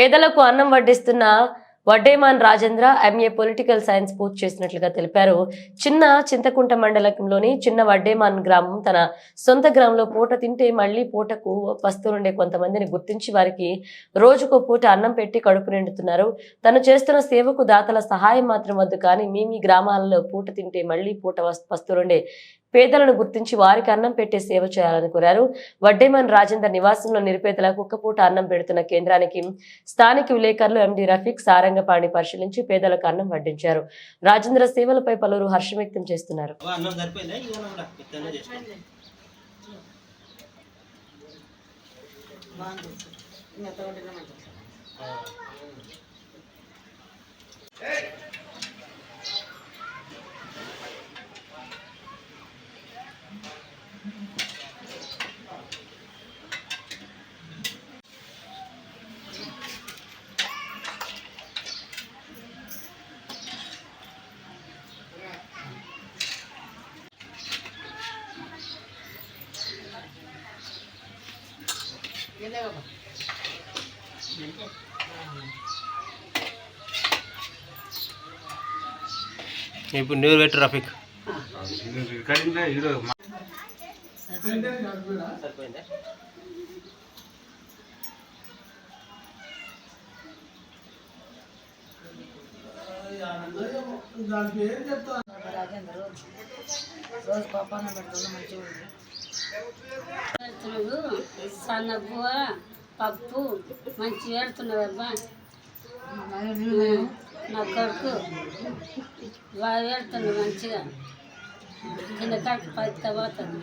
పేదలకు అన్నం వడ్డిస్తున్న Vaddeman Rajendra MA political science పూర్తి చేసినట్లుగా తెలిపారు. చిన్న చింతకుంట మండలంలోని చిన్న వడ్డేమాన్ గ్రామం తన సొంత గ్రామంలో పూట తింటే మళ్ళీ పూటకు వస్తుండే కొంతమందిని గుర్తించి వారికి రోజుకో పూట అన్నం పెట్టి కడుపు నిండుతున్నారు. తను చేస్తున్న సేవకు దాతల సహాయం మాత్రం వద్దు కానీ మీ మీ గ్రామాలలో పూట తింటే మళ్ళీ పూట వస్- వస్తుండే పేదలను గుర్తించి వారికి అన్నం పెట్టే సేవ చేయాలని కోరారు. వడ్డేమన్ రాజేందర్ నివాసంలో నిరుపేదలకు ఒక్క పూట అన్నం పెడుతున్న కేంద్రానికి స్థానిక విలేకరులు ఎండి రఫీక్ సారంగపాణి పరిశీలించి పేదలకు అన్నం వడ్డించారు. రాజేంద్ర సేవలపై పలువురు హర్షం వ్యక్తం చేస్తున్నారు. సరిపోయిందా? ఇప్పుడు నీరు పెట్టు రఫీక్. రాజేంద్ర రోజు పాపా పప్పాన మంచిగా మంచిగా ఉంది పెడుతున్నాడు సన్న బువ్వ పప్పు మంచి పెడుతున్నాడు అబ్బా నా కొడుకు బాగా పెడుతున్నాడు మంచిగా. కింద కాకి పైకి పోతుంది